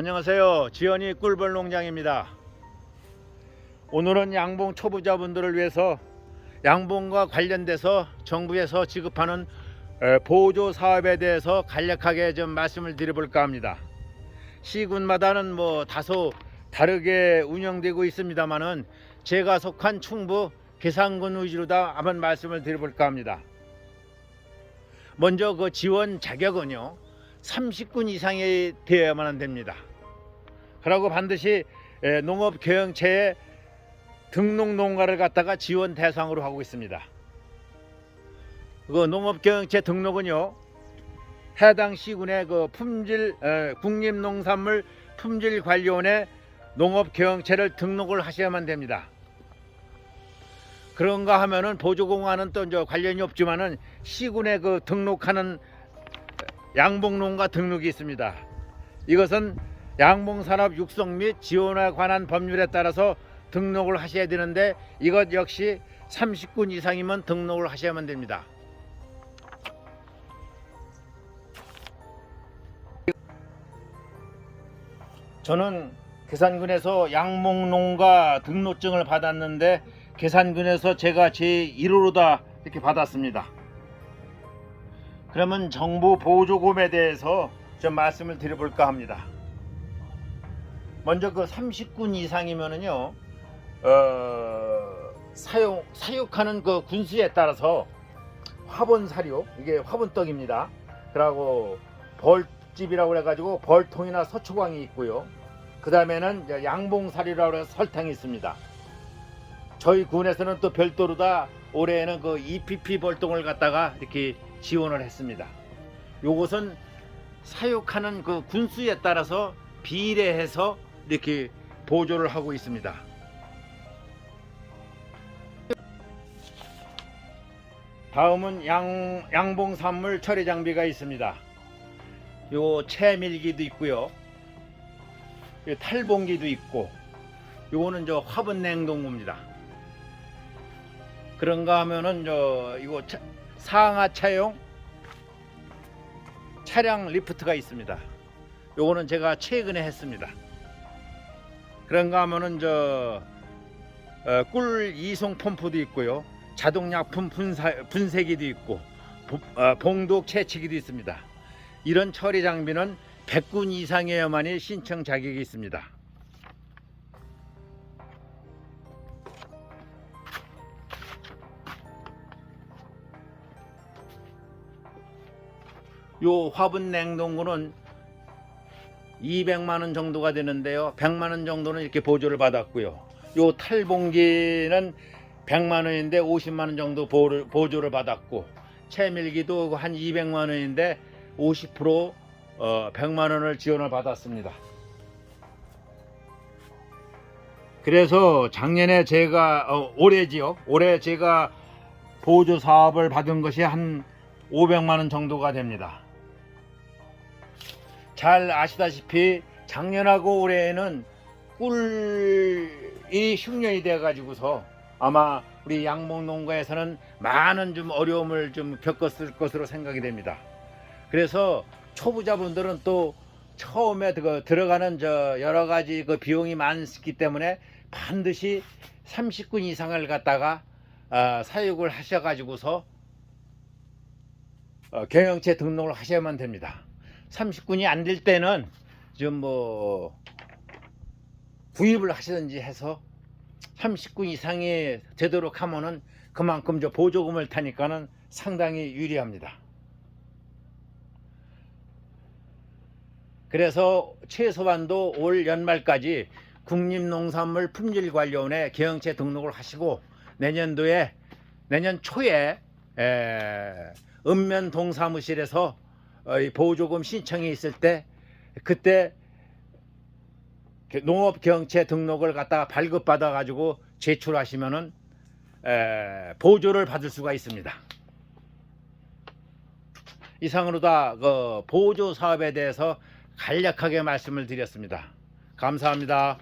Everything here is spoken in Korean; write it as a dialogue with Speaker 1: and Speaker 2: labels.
Speaker 1: 안녕하세요. 지연이 꿀벌 농장입니다. 오늘은 양봉 초보자분들을 위해서 양봉과 관련돼서 정부에서 지급하는 에, 보조 사업에 대해서 간략하게 좀 말씀을 드려볼까 합니다. 시군마다는 뭐 다소 다르게 운영되고 있습니다만은 제가 속한 충북 계산군 위주로 다 한번 말씀을 드려볼까 합니다. 먼저 그 지원 자격은요 30군 이상이 되어야만 됩니다. 그리고 반드시 에, 농업 경영체에 등록 농가를 갖다가 지원 대상으로 하고 있습니다. 그 농업 경영체 등록은요 해당 시군의 그 품질 에, 국립농산물 품질관리원에 농업 경영체를 등록을 하셔야만 됩니다. 그런가 하면은 보조공화는 또 이제 관련이 없지만은 시군에 그 등록하는 양봉농가 등록이 있습니다. 이것은 양봉산업 육성 및 지원에 관한 법률에 따라서 등록을 하셔야 되는데 이것 역시 30군 이상이면 등록을 하셔야만 됩니다. 저는 계산군에서 양봉농가 등록증을 받았는데 계산군에서 제가 제 1호로다 이렇게 받았습니다. 그러면 정부 보조금에 대해서 좀 말씀을 드려볼까 합니다. 먼저 그 30군 이상이면은요, 어, 사용, 사육하는 그 군수에 따라서 화분 사료, 이게 화분떡입니다. 그리고 벌집이라고 그래가지고 벌통이나 서초광이 있고요. 그 다음에는 양봉사료라고 해서 설탕이 있습니다. 저희 군에서는 또 별도로 다 올해에는 그 EPP 벌통을 갖다가 이렇게 지원을 했습니다. 요것은 사육하는 그 군수에 따라서 비례해서 이렇게 보조를 하고 있습니다. 다음은 양, 양봉산물 처리 장비가 있습니다. 요 채밀기도 있고요. 요 탈봉기도 있고 요거는 저 화분 냉동고입니다. 그런가 하면은 저 이거 차- 상하 차용 차량 리프트가 있습니다. 요거는 제가 최근에 했습니다. 그런가 하면은 저 어, 꿀 이송 펌프도 있고요. 자동 약품 분사, 분쇄기도 있고 보- 어, 봉독 채치기도 있습니다. 이런 처리 장비는 100군 이상이어야만이 신청 자격이 있습니다. 요 화분 냉동고는 200만 원 정도가 되는데요. 100만 원 정도는 이렇게 보조를 받았고요. 요 탈봉기는 100만 원인데 50만 원 정도 보조를 받았고 채밀기도 한 200만 원인데 50% 어, 100만 원을 지원을 받았습니다. 그래서 작년에 제가 어, 올해지요. 올해 제가 보조 사업을 받은 것이 한 500만 원 정도가 됩니다. 잘 아시다시피 작년하고 올해에는 꿀이 흉년이 돼 가지고서 아마 우리 양봉 농가에서는 많은 좀 어려움을 좀 겪었을 것으로 생각이 됩니다. 그래서 초보자분들은 또 처음에 그 들어가는 저 여러 가지 그 비용이 많기 때문에 반드시 30군 이상을 갖다가 아, 사육을 하셔가지고서 어, 경영체 등록을 하셔야만 됩니다. 30군이 안 될 때는 좀 뭐 구입을 하시든지 해서 30군 이상이 되도록 하면은 그만큼 저 보조금을 타니까는 상당히 유리합니다. 그래서 최소한도 올 연말까지 국립농산물 품질관리원에 경영체 등록을 하시고 내년도에 내년 초에 에, 읍면 동사무실에서 보조금 신청이 있을 때 그때 농업 경영체 등록을 갖다가 발급 받아 가지고 제출하시면은 에, 보조를 받을 수가 있습니다. 이상으로 다 그 보조 사업에 대해서 간략하게 말씀을 드렸습니다. 감사합니다.